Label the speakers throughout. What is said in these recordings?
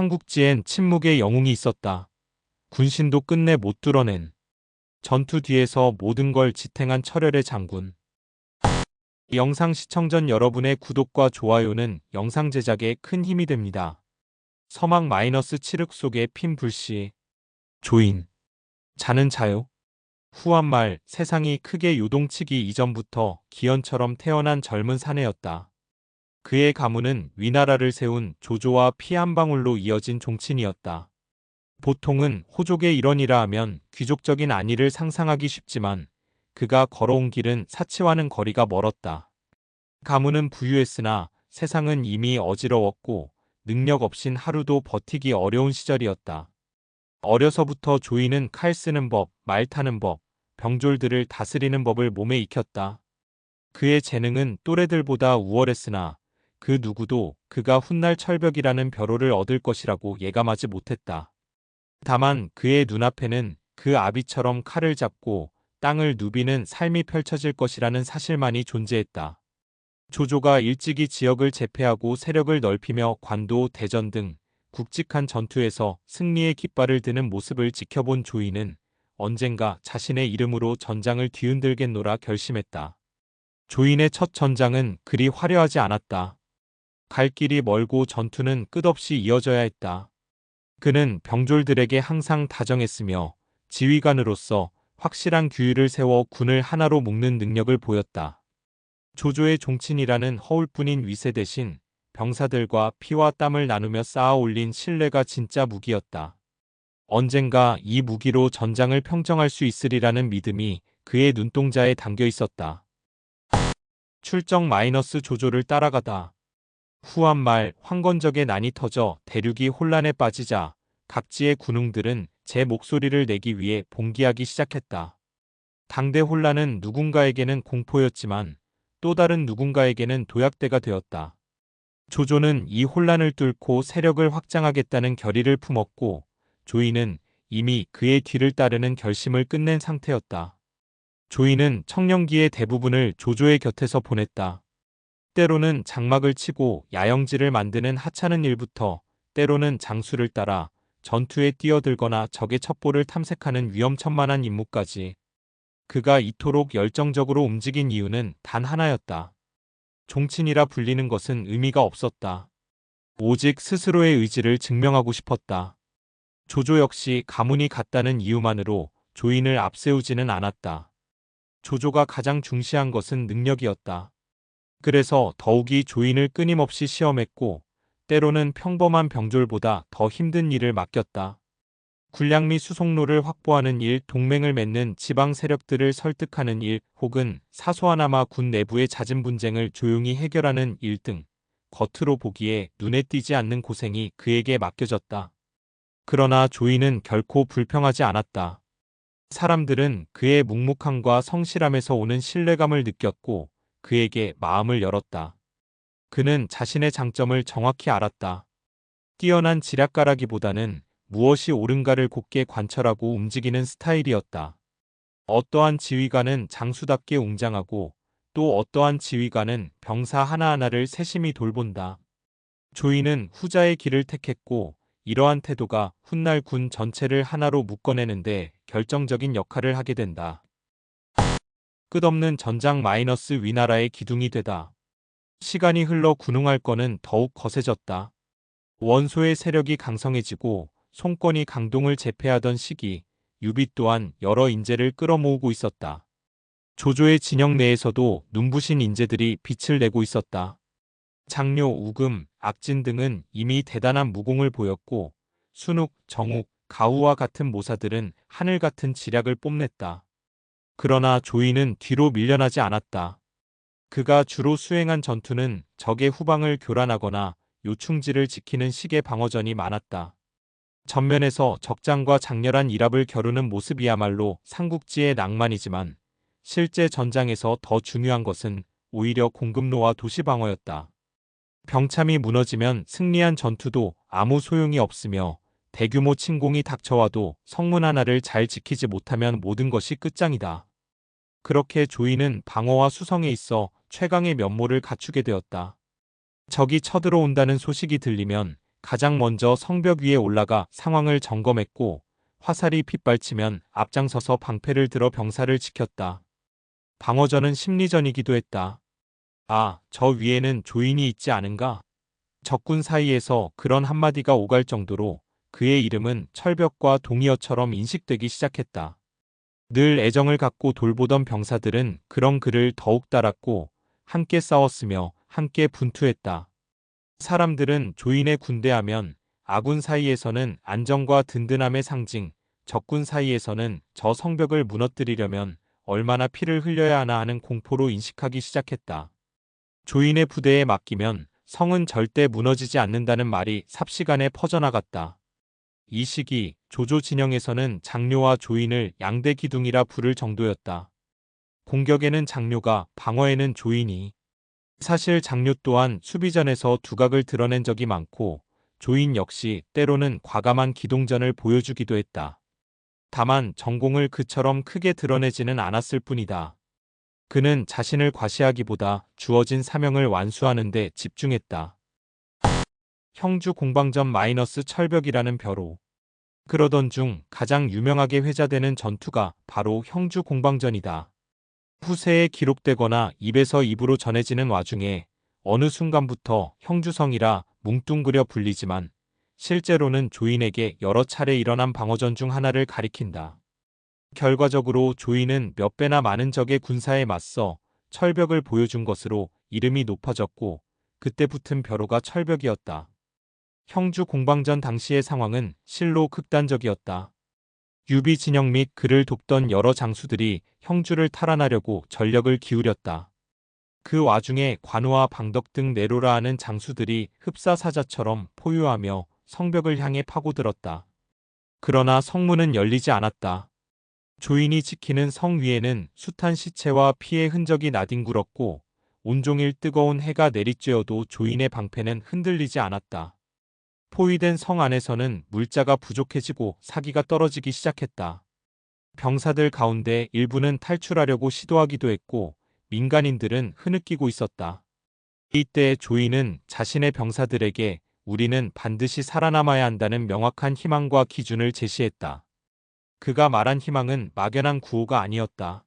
Speaker 1: 삼국지엔 침묵의 영웅이 있었다. 군신도 끝내 못 뚫어낸 전투 뒤에서 모든 걸 지탱한 철혈의 장군. 영상 시청 전 여러분의 구독과 좋아요는 영상 제작에 큰 힘이 됩니다. 서막 마이너스 칠흑 속의 핀 불씨. 조인. 자는 자요. 후한 말 세상이 크게 요동치기 이전부터 기현처럼 태어난 젊은 사내였다. 그의 가문은 위나라를 세운 조조와 피 한 방울로 이어진 종친이었다. 보통은 호족의 일원이라 하면 귀족적인 안위를 상상하기 쉽지만 그가 걸어온 길은 사치와는 거리가 멀었다. 가문은 부유했으나 세상은 이미 어지러웠고 능력 없인 하루도 버티기 어려운 시절이었다. 어려서부터 조이는 칼 쓰는 법, 말 타는 법, 병졸들을 다스리는 법을 몸에 익혔다. 그의 재능은 또래들보다 우월했으나 그 누구도 그가 훗날 철벽이라는 벼로를 얻을 것이라고 예감하지 못했다. 다만 그의 눈앞에는 그 아비처럼 칼을 잡고 땅을 누비는 삶이 펼쳐질 것이라는 사실만이 존재했다. 조조가 일찍이 지역을 제패하고 세력을 넓히며 관도, 대전 등 굵직한 전투에서 승리의 깃발을 드는 모습을 지켜본 조이는 언젠가 자신의 이름으로 전장을 뒤흔들겠노라 결심했다. 조인의 첫 전장은 그리 화려하지 않았다. 갈 길이 멀고 전투는 끝없이 이어져야 했다. 그는 병졸들에게 항상 다정했으며 지휘관으로서 확실한 규율을 세워 군을 하나로 묶는 능력을 보였다. 조조의 종친이라는 허울뿐인 위세 대신 병사들과 피와 땀을 나누며 쌓아 올린 신뢰가 진짜 무기였다. 언젠가 이 무기로 전장을 평정할 수 있으리라는 믿음이 그의 눈동자에 담겨 있었다. 출정 마이너스 조조를 따라가다. 후한 말 황건적의 난이 터져 대륙이 혼란에 빠지자 각지의 군웅들은 제 목소리를 내기 위해 봉기하기 시작했다. 당대 혼란은 누군가에게는 공포였지만 또 다른 누군가에게는 도약대가 되었다. 조조는 이 혼란을 뚫고 세력을 확장하겠다는 결의를 품었고 조이는 이미 그의 뒤를 따르는 결심을 끝낸 상태였다. 조이는 청년기의 대부분을 조조의 곁에서 보냈다. 때로는 장막을 치고 야영지를 만드는 하찮은 일부터 때로는 장수를 따라 전투에 뛰어들거나 적의 첩보를 탐색하는 위험천만한 임무까지 그가 이토록 열정적으로 움직인 이유는 단 하나였다. 종친이라 불리는 것은 의미가 없었다. 오직 스스로의 의지를 증명하고 싶었다. 조조 역시 가문이 같다는 이유만으로 조인을 앞세우지는 않았다. 조조가 가장 중시한 것은 능력이었다. 그래서 더욱이 조인을 끊임없이 시험했고 때로는 평범한 병졸보다 더 힘든 일을 맡겼다. 군량미 수송로를 확보하는 일, 동맹을 맺는 지방 세력들을 설득하는 일, 혹은 사소하나마 군 내부의 잦은 분쟁을 조용히 해결하는 일 등 겉으로 보기에 눈에 띄지 않는 고생이 그에게 맡겨졌다. 그러나 조이는 결코 불평하지 않았다. 사람들은 그의 묵묵함과 성실함에서 오는 신뢰감을 느꼈고 그에게 마음을 열었다. 그는 자신의 장점을 정확히 알았다. 뛰어난 지략가라기보다는 무엇이 옳은가를 곱게 관철하고 움직이는 스타일이었다. 어떠한 지휘관은 장수답게 웅장하고 또 어떠한 지휘관은 병사 하나하나를 세심히 돌본다. 조이는 후자의 길을 택했고 이러한 태도가 훗날 군 전체를 하나로 묶어내는데 결정적인 역할을 하게 된다. 끝없는 전장 마이너스 위나라의 기둥이 되다. 시간이 흘러 군웅할 거는 더욱 거세졌다. 원소의 세력이 강성해지고 송권이 강동을 제패하던 시기 유비 또한 여러 인재를 끌어모으고 있었다. 조조의 진영 내에서도 눈부신 인재들이 빛을 내고 있었다. 장료, 우금, 악진 등은 이미 대단한 무공을 보였고 순욱, 정욱, 가우와 같은 모사들은 하늘 같은 지략을 뽐냈다. 그러나 조이는 뒤로 밀려나지 않았다. 그가 주로 수행한 전투는 적의 후방을 교란하거나 요충지를 지키는 식의 방어전이 많았다. 전면에서 적장과 장렬한 일합을 겨루는 모습이야말로 삼국지의 낭만이지만 실제 전장에서 더 중요한 것은 오히려 공급로와 도시 방어였다. 병참이 무너지면 승리한 전투도 아무 소용이 없으며 대규모 침공이 닥쳐와도 성문 하나를 잘 지키지 못하면 모든 것이 끝장이다. 그렇게 조이는 방어와 수성에 있어 최강의 면모를 갖추게 되었다. 적이 쳐들어온다는 소식이 들리면 가장 먼저 성벽 위에 올라가 상황을 점검했고 화살이 빗발치면 앞장서서 방패를 들어 병사를 지켰다. 방어전은 심리전이기도 했다. 아, 저 위에는 조인이 있지 않은가? 적군 사이에서 그런 한마디가 오갈 정도로 그의 이름은 철벽과 동이어처럼 인식되기 시작했다. 늘 애정을 갖고 돌보던 병사들은 그런 그를 더욱 따랐고 함께 싸웠으며 함께 분투했다. 사람들은 조인의 군대하면 아군 사이에서는 안정과 든든함의 상징, 적군 사이에서는 저 성벽을 무너뜨리려면 얼마나 피를 흘려야 하나 하는 공포로 인식하기 시작했다. 조인의 부대에 맡기면 성은 절대 무너지지 않는다는 말이 삽시간에 퍼져나갔다. 이 시기 조조 진영에서는 장료와 조인을 양대 기둥이라 부를 정도였다. 공격에는 장료가, 방어에는 조인이. 사실 장료 또한 수비전에서 두각을 드러낸 적이 많고 조인 역시 때로는 과감한 기동전을 보여주기도 했다. 다만 전공을 그처럼 크게 드러내지는 않았을 뿐이다. 그는 자신을 과시하기보다 주어진 사명을 완수하는 데 집중했다. 형주 공방전 마이너스 철벽이라는 벼로. 그러던 중 가장 유명하게 회자되는 전투가 바로 형주 공방전이다. 후세에 기록되거나 입에서 입으로 전해지는 와중에 어느 순간부터 형주성이라 뭉뚱그려 불리지만 실제로는 조인에게 여러 차례 일어난 방어전 중 하나를 가리킨다. 결과적으로 조인은 몇 배나 많은 적의 군사에 맞서 철벽을 보여준 것으로 이름이 높아졌고 그때 붙은 벼로가 철벽이었다. 형주 공방전 당시의 상황은 실로 극단적이었다. 유비 진영 및 그를 돕던 여러 장수들이 형주를 탈환하려고 전력을 기울였다. 그 와중에 관우와 방덕 등 내로라 하는 장수들이 흡사사자처럼 포효하며 성벽을 향해 파고들었다. 그러나 성문은 열리지 않았다. 조인이 지키는 성 위에는 숱한 시체와 피의 흔적이 나뒹굴었고 온종일 뜨거운 해가 내리쬐어도 조인의 방패는 흔들리지 않았다. 포위된 성 안에서는 물자가 부족해지고 사기가 떨어지기 시작했다. 병사들 가운데 일부는 탈출하려고 시도하기도 했고 민간인들은 흐느끼고 있었다. 이때 조인은 자신의 병사들에게 우리는 반드시 살아남아야 한다는 명확한 희망과 기준을 제시했다. 그가 말한 희망은 막연한 구호가 아니었다.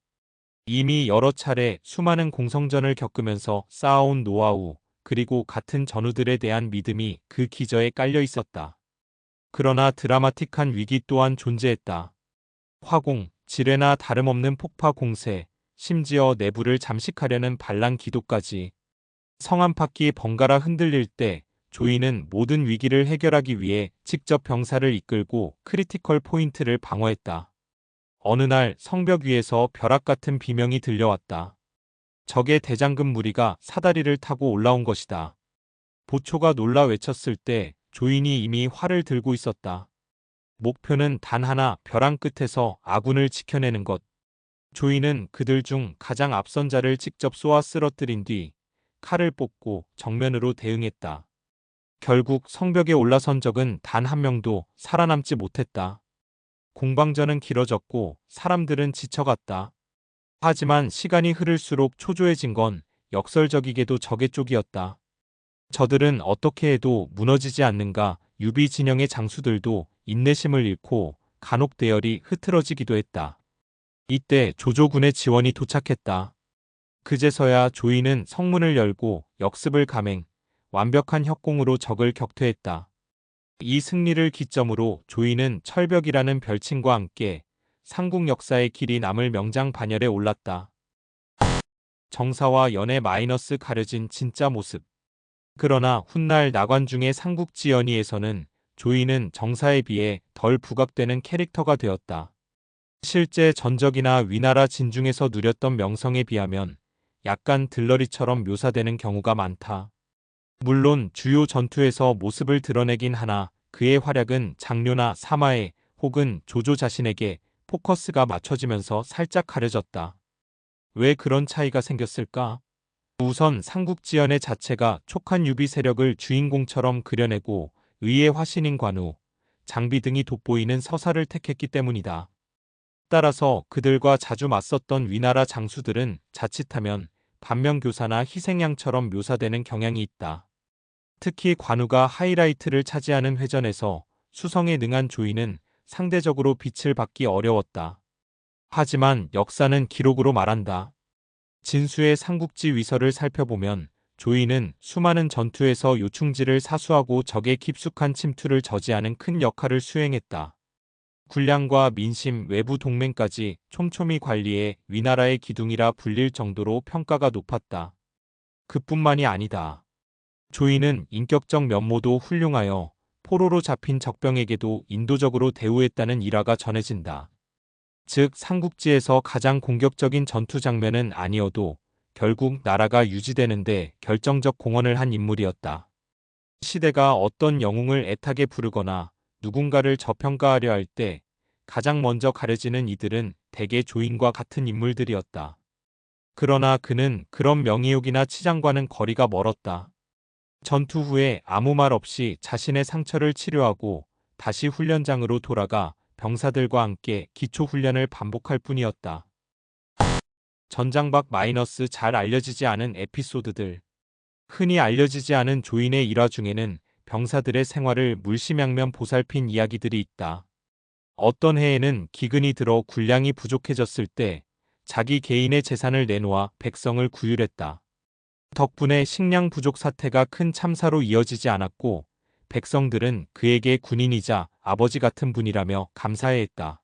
Speaker 1: 이미 여러 차례 수많은 공성전을 겪으면서 쌓아온 노하우, 그리고 같은 전우들에 대한 믿음이 그 기저에 깔려 있었다. 그러나 드라마틱한 위기 또한 존재했다. 화공, 지뢰나 다름없는 폭파 공세, 심지어 내부를 잠식하려는 반란 기도까지 성 안팎이 번갈아 흔들릴 때 조이는 모든 위기를 해결하기 위해 직접 병사를 이끌고 크리티컬 포인트를 방어했다. 어느 날 성벽 위에서 벼락 같은 비명이 들려왔다. 적의 대장금 무리가 사다리를 타고 올라온 것이다. 보초가 놀라 외쳤을 때 조인이 이미 활을 들고 있었다. 목표는 단 하나 벼랑 끝에서 아군을 지켜내는 것. 조인은 그들 중 가장 앞선 자를 직접 쏘아 쓰러뜨린 뒤 칼을 뽑고 정면으로 대응했다. 결국 성벽에 올라선 적은 단 한 명도 살아남지 못했다. 공방전은 길어졌고 사람들은 지쳐갔다. 하지만 시간이 흐를수록 초조해진 건 역설적이게도 적의 쪽이었다. 저들은 어떻게 해도 무너지지 않는가 유비 진영의 장수들도 인내심을 잃고 간혹 대열이 흐트러지기도 했다. 이때 조조군의 지원이 도착했다. 그제서야 조이는 성문을 열고 역습을 감행, 완벽한 협공으로 적을 격퇴했다. 이 승리를 기점으로 조이는 철벽이라는 별칭과 함께 삼국 역사의 길이 남을 명장 반열에 올랐다. 정사와 연애 마이너스 가려진 진짜 모습. 그러나 훗날 나관중의 삼국지연의에서는 조이는 정사에 비해 덜 부각되는 캐릭터가 되었다. 실제 전적이나 위나라 진중에서 누렸던 명성에 비하면 약간 들러리처럼 묘사되는 경우가 많다. 물론 주요 전투에서 모습을 드러내긴 하나 그의 활약은 장료나 사마에 혹은 조조 자신에게 포커스가 맞춰지면서 살짝 가려졌다. 왜 그런 차이가 생겼을까? 우선 삼국지연의 자체가 촉한 유비 세력을 주인공처럼 그려내고 의의 화신인 관우, 장비 등이 돋보이는 서사를 택했기 때문이다. 따라서 그들과 자주 맞섰던 위나라 장수들은 자칫하면 반면교사나 희생양처럼 묘사되는 경향이 있다. 특히 관우가 하이라이트를 차지하는 회전에서 수성에 능한 조이는 상대적으로 빛을 받기 어려웠다. 하지만 역사는 기록으로 말한다. 진수의 삼국지 위서를 살펴보면 조이는 수많은 전투에서 요충지를 사수하고 적의 깊숙한 침투를 저지하는 큰 역할을 수행했다. 군량과 민심, 외부 동맹까지 촘촘히 관리해 위나라의 기둥이라 불릴 정도로 평가가 높았다. 그뿐만이 아니다. 조이는 인격적 면모도 훌륭하여 포로로 잡힌 적병에게도 인도적으로 대우했다는 일화가 전해진다. 즉 삼국지에서 가장 공격적인 전투 장면은 아니어도 결국 나라가 유지되는데 결정적 공헌을 한 인물이었다. 시대가 어떤 영웅을 애타게 부르거나 누군가를 저평가하려 할 때 가장 먼저 가려지는 이들은 대개 조인과 같은 인물들이었다. 그러나 그는 그런 명예욕이나 치장과는 거리가 멀었다. 전투 후에 아무 말 없이 자신의 상처를 치료하고 다시 훈련장으로 돌아가 병사들과 함께 기초 훈련을 반복할 뿐이었다. 전장 밖 마이너스 잘 알려지지 않은 에피소드들. 흔히 알려지지 않은 조인의 일화 중에는 병사들의 생활을 물심양면 보살핀 이야기들이 있다. 어떤 해에는 기근이 들어 군량이 부족해졌을 때 자기 개인의 재산을 내놓아 백성을 구휼했다. 덕분에 식량 부족 사태가 큰 참사로 이어지지 않았고 백성들은 그에게 군인이자 아버지 같은 분이라며 감사해했다.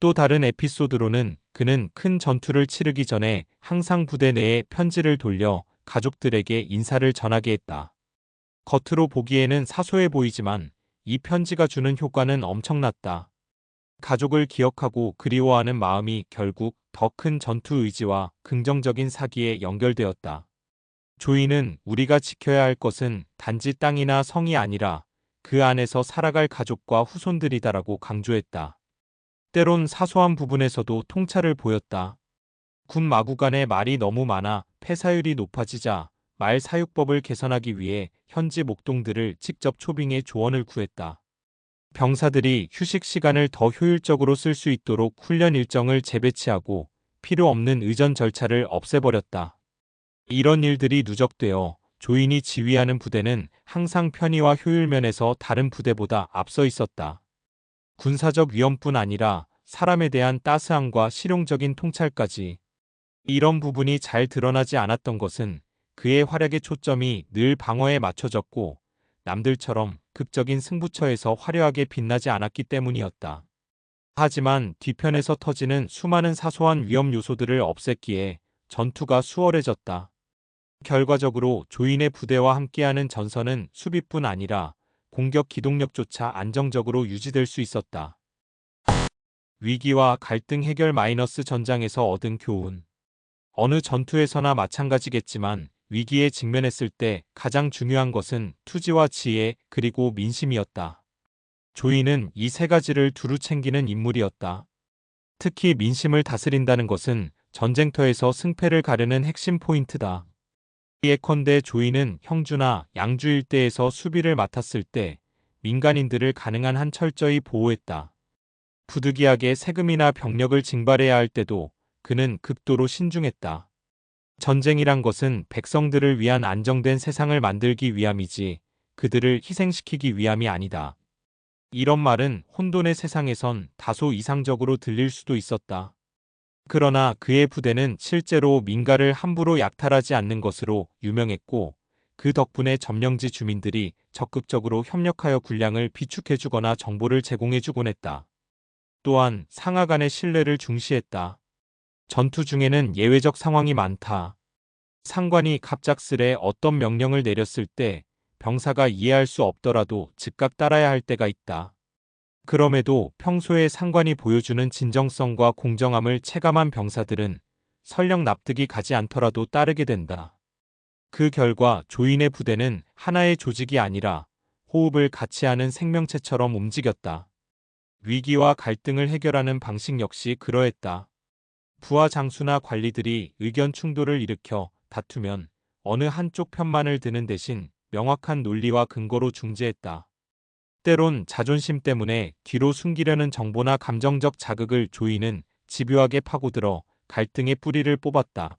Speaker 1: 또 다른 에피소드로는 그는 큰 전투를 치르기 전에 항상 부대 내에 편지를 돌려 가족들에게 인사를 전하게 했다. 겉으로 보기에는 사소해 보이지만 이 편지가 주는 효과는 엄청났다. 가족을 기억하고 그리워하는 마음이 결국 더 큰 전투 의지와 긍정적인 사기에 연결되었다. 조이는 우리가 지켜야 할 것은 단지 땅이나 성이 아니라 그 안에서 살아갈 가족과 후손들이다라고 강조했다. 때론 사소한 부분에서도 통찰을 보였다. 군 마구 간에 말이 너무 많아 폐사율이 높아지자 말 사육법을 개선하기 위해 현지 목동들을 직접 초빙해 조언을 구했다. 병사들이 휴식 시간을 더 효율적으로 쓸 수 있도록 훈련 일정을 재배치하고 필요 없는 의전 절차를 없애버렸다. 이런 일들이 누적되어 조인이 지휘하는 부대는 항상 편의와 효율 면에서 다른 부대보다 앞서 있었다. 군사적 위험뿐 아니라 사람에 대한 따스함과 실용적인 통찰까지 이런 부분이 잘 드러나지 않았던 것은 그의 활약의 초점이 늘 방어에 맞춰졌고 남들처럼 극적인 승부처에서 화려하게 빛나지 않았기 때문이었다. 하지만 뒤편에서 터지는 수많은 사소한 위험 요소들을 없앴기에 전투가 수월해졌다. 결과적으로 조인의 부대와 함께하는 전선은 수비뿐 아니라 공격 기동력조차 안정적으로 유지될 수 있었다. 위기와 갈등 해결 마이너스 전장에서 얻은 교훈. 어느 전투에서나 마찬가지겠지만 위기에 직면했을 때 가장 중요한 것은 투지와 지혜 그리고 민심이었다. 조이는 이세 가지를 두루 챙기는 인물이었다. 특히 민심을 다스린다는 것은 전쟁터에서 승패를 가르는 핵심 포인트다. 예컨대 조이는 형주나 양주 일대에서 수비를 맡았을 때 민간인들을 가능한 한 철저히 보호했다. 부득이하게 세금이나 병력을 징발해야 할 때도 그는 극도로 신중했다. 전쟁이란 것은 백성들을 위한 안정된 세상을 만들기 위함이지 그들을 희생시키기 위함이 아니다. 이런 말은 혼돈의 세상에선 다소 이상적으로 들릴 수도 있었다. 그러나 그의 부대는 실제로 민가를 함부로 약탈하지 않는 것으로 유명했고 그 덕분에 점령지 주민들이 적극적으로 협력하여 군량을 비축해주거나 정보를 제공해주곤 했다. 또한 상하 간의 신뢰를 중시했다. 전투 중에는 예외적 상황이 많다. 상관이 갑작스레 어떤 명령을 내렸을 때 병사가 이해할 수 없더라도 즉각 따라야 할 때가 있다. 그럼에도 평소에 상관이 보여주는 진정성과 공정함을 체감한 병사들은 설령 납득이 가지 않더라도 따르게 된다. 그 결과 조인의 부대는 하나의 조직이 아니라 호흡을 같이 하는 생명체처럼 움직였다. 위기와 갈등을 해결하는 방식 역시 그러했다. 부하 장수나 관리들이 의견 충돌을 일으켜 다투면 어느 한쪽 편만을 드는 대신 명확한 논리와 근거로 중재했다. 때론 자존심 때문에 뒤로 숨기려는 정보나 감정적 자극을 조이는 집요하게 파고들어 갈등의 뿌리를 뽑았다.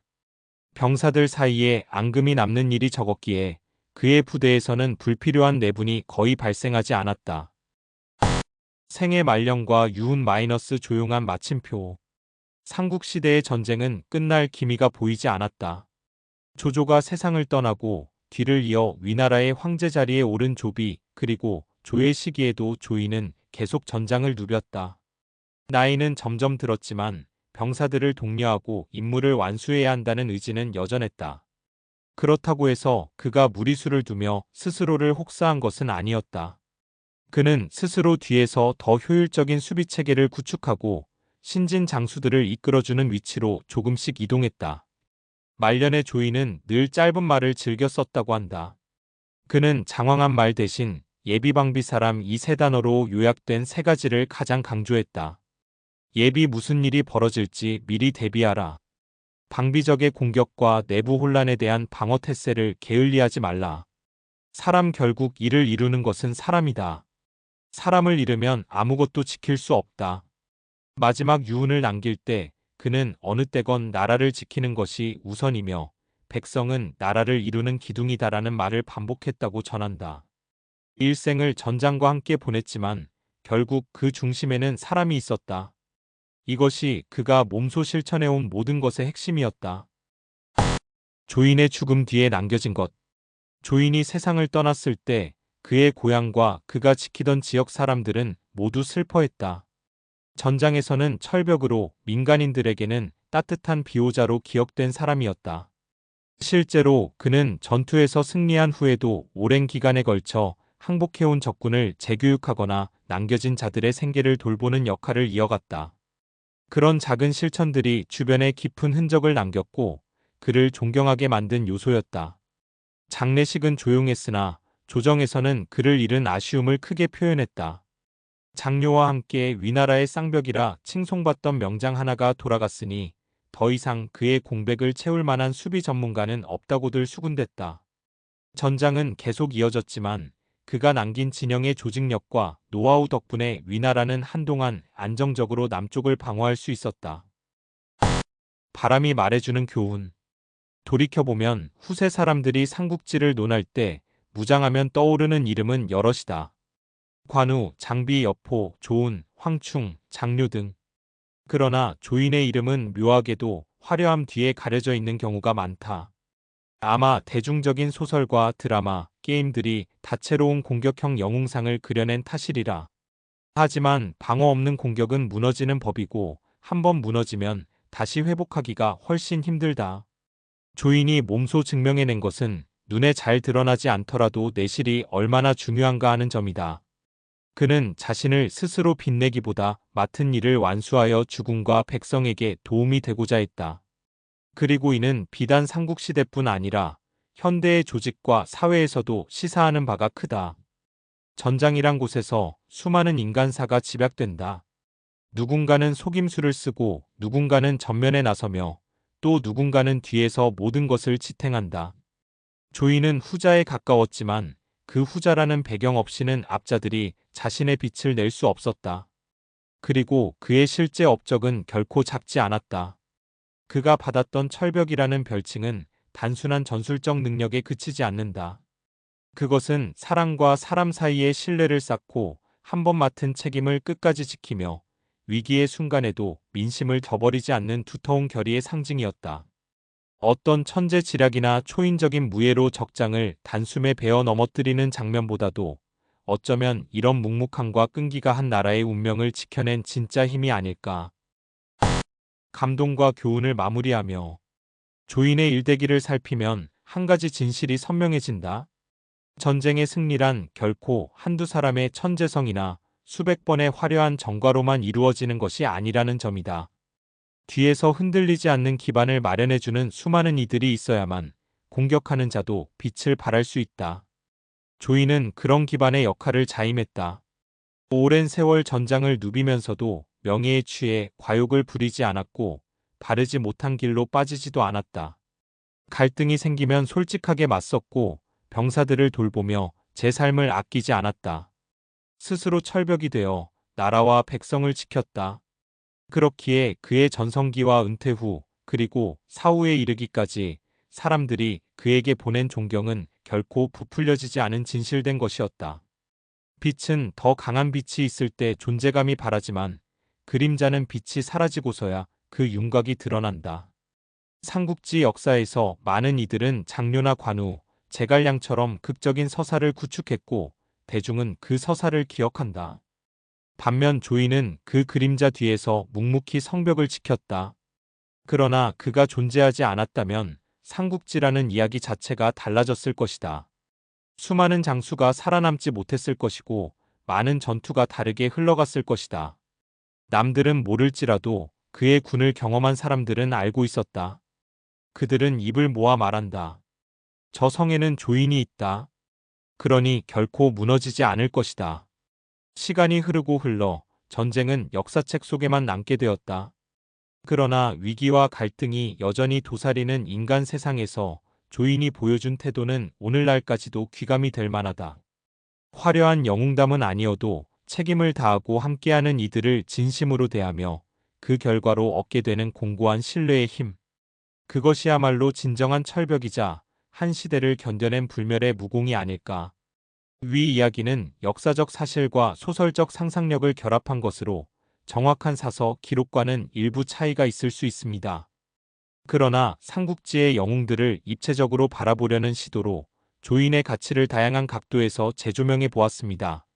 Speaker 1: 병사들 사이에 앙금이 남는 일이 적었기에 그의 부대에서는 불필요한 내분이 거의 발생하지 않았다. 생애 말년과 유훈 마이너스 조용한 마침표. 삼국시대의 전쟁은 끝날 기미가 보이지 않았다. 조조가 세상을 떠나고 뒤를 이어 위나라의 황제 자리에 오른 조비 그리고 조의 시기에도 조이는 계속 전장을 누볐다. 나이는 점점 들었지만 병사들을 독려하고 임무를 완수해야 한다는 의지는 여전했다. 그렇다고 해서 그가 무리수를 두며 스스로를 혹사한 것은 아니었다. 그는 스스로 뒤에서 더 효율적인 수비 체계를 구축하고 신진 장수들을 이끌어주는 위치로 조금씩 이동했다. 말년의 조이는 늘 짧은 말을 즐겨 썼다고 한다. 그는 장황한 말 대신 예비방비 사람 이 세 단어로 요약된 세 가지를 가장 강조했다. 예비 무슨 일이 벌어질지 미리 대비하라. 방비적의 공격과 내부 혼란에 대한 방어 태세를 게을리하지 말라. 사람 결국 일을 이루는 것은 사람이다. 사람을 잃으면 아무것도 지킬 수 없다. 마지막 유운을 남길 때 그는 어느 때건 나라를 지키는 것이 우선이며 백성은 나라를 이루는 기둥이다라는 말을 반복했다고 전한다. 일생을 전장과 함께 보냈지만 결국 그 중심에는 사람이 있었다. 이것이 그가 몸소 실천해온 모든 것의 핵심이었다. 조인의 죽음 뒤에 남겨진 것. 조인이 세상을 떠났을 때 그의 고향과 그가 지키던 지역 사람들은 모두 슬퍼했다. 전장에서는 철벽으로 민간인들에게는 따뜻한 비호자로 기억된 사람이었다. 실제로 그는 전투에서 승리한 후에도 오랜 기간에 걸쳐 항복해온 적군을 재교육하거나 남겨진 자들의 생계를 돌보는 역할을 이어갔다. 그런 작은 실천들이 주변에 깊은 흔적을 남겼고 그를 존경하게 만든 요소였다. 장례식은 조용했으나 조정에서는 그를 잃은 아쉬움을 크게 표현했다. 장료와 함께 위나라의 쌍벽이라 칭송받던 명장 하나가 돌아갔으니 더 이상 그의 공백을 채울 만한 수비 전문가는 없다고들 수군댔다. 전장은 계속 이어졌지만 그가 남긴 진영의 조직력과 노하우 덕분에 위나라는 한동안 안정적으로 남쪽을 방어할 수 있었다. 바람이 말해주는 교훈. 돌이켜보면 후세 사람들이 삼국지를 논할 때 무장하면 떠오르는 이름은 여럿이다. 관우, 장비, 여포, 조운, 황충, 장류 등. 그러나 조인의 이름은 묘하게도 화려함 뒤에 가려져 있는 경우가 많다. 아마 대중적인 소설과 드라마, 게임들이 다채로운 공격형 영웅상을 그려낸 탓이리라. 하지만 방어 없는 공격은 무너지는 법이고 한번 무너지면 다시 회복하기가 훨씬 힘들다. 조인이 몸소 증명해낸 것은 눈에 잘 드러나지 않더라도 내실이 얼마나 중요한가 하는 점이다. 그는 자신을 스스로 빛내기보다 맡은 일을 완수하여 주군과 백성에게 도움이 되고자 했다. 그리고 이는 비단 삼국시대뿐 아니라 현대의 조직과 사회에서도 시사하는 바가 크다. 전장이란 곳에서 수많은 인간사가 집약된다. 누군가는 속임수를 쓰고 누군가는 전면에 나서며 또 누군가는 뒤에서 모든 것을 지탱한다. 조이는 후자에 가까웠지만 그 후자라는 배경 없이는 앞자들이 자신의 빛을 낼 수 없었다. 그리고 그의 실제 업적은 결코 작지 않았다. 그가 받았던 철벽이라는 별칭은 단순한 전술적 능력에 그치지 않는다. 그것은 사람과 사람 사이의 신뢰를 쌓고 한 번 맡은 책임을 끝까지 지키며 위기의 순간에도 민심을 저버리지 않는 두터운 결의의 상징이었다. 어떤 천재 지략이나 초인적인 무예로 적장을 단숨에 베어 넘어뜨리는 장면보다도 어쩌면 이런 묵묵함과 끈기가 한 나라의 운명을 지켜낸 진짜 힘이 아닐까. 감동과 교훈을 마무리하며 조인의 일대기를 살피면 한 가지 진실이 선명해진다. 전쟁의 승리란 결코 한두 사람의 천재성이나 수백 번의 화려한 정과로만 이루어지는 것이 아니라는 점이다. 뒤에서 흔들리지 않는 기반을 마련해주는 수많은 이들이 있어야만 공격하는 자도 빛을 발할 수 있다. 조이는 그런 기반의 역할을 자임했다. 오랜 세월 전장을 누비면서도 명예에 취해 과욕을 부리지 않았고 바르지 못한 길로 빠지지도 않았다. 갈등이 생기면 솔직하게 맞섰고 병사들을 돌보며 제 삶을 아끼지 않았다. 스스로 철벽이 되어 나라와 백성을 지켰다. 그렇기에 그의 전성기와 은퇴 후 그리고 사후에 이르기까지 사람들이 그에게 보낸 존경은 결코 부풀려지지 않은 진실된 것이었다. 빛은 더 강한 빛이 있을 때 존재감이 바라지만 그림자는 빛이 사라지고서야 그 윤곽이 드러난다. 삼국지 역사에서 많은 이들은 장료나 관우, 제갈량처럼 극적인 서사를 구축했고 대중은 그 서사를 기억한다. 반면 조이는 그 그림자 뒤에서 묵묵히 성벽을 지켰다. 그러나 그가 존재하지 않았다면 삼국지라는 이야기 자체가 달라졌을 것이다. 수많은 장수가 살아남지 못했을 것이고 많은 전투가 다르게 흘러갔을 것이다. 남들은 모를지라도 그의 군을 경험한 사람들은 알고 있었다. 그들은 입을 모아 말한다. 저 성에는 조인이 있다. 그러니 결코 무너지지 않을 것이다. 시간이 흐르고 흘러 전쟁은 역사책 속에만 남게 되었다. 그러나 위기와 갈등이 여전히 도사리는 인간 세상에서 조인이 보여준 태도는 오늘날까지도 귀감이 될 만하다. 화려한 영웅담은 아니어도 책임을 다하고 함께하는 이들을 진심으로 대하며 그 결과로 얻게 되는 공고한 신뢰의 힘. 그것이야말로 진정한 철벽이자 한 시대를 견뎌낸 불멸의 무공이 아닐까. 위 이야기는 역사적 사실과 소설적 상상력을 결합한 것으로 정확한 사서 기록과는 일부 차이가 있을 수 있습니다. 그러나 삼국지의 영웅들을 입체적으로 바라보려는 시도로 조인의 가치를 다양한 각도에서 재조명해 보았습니다.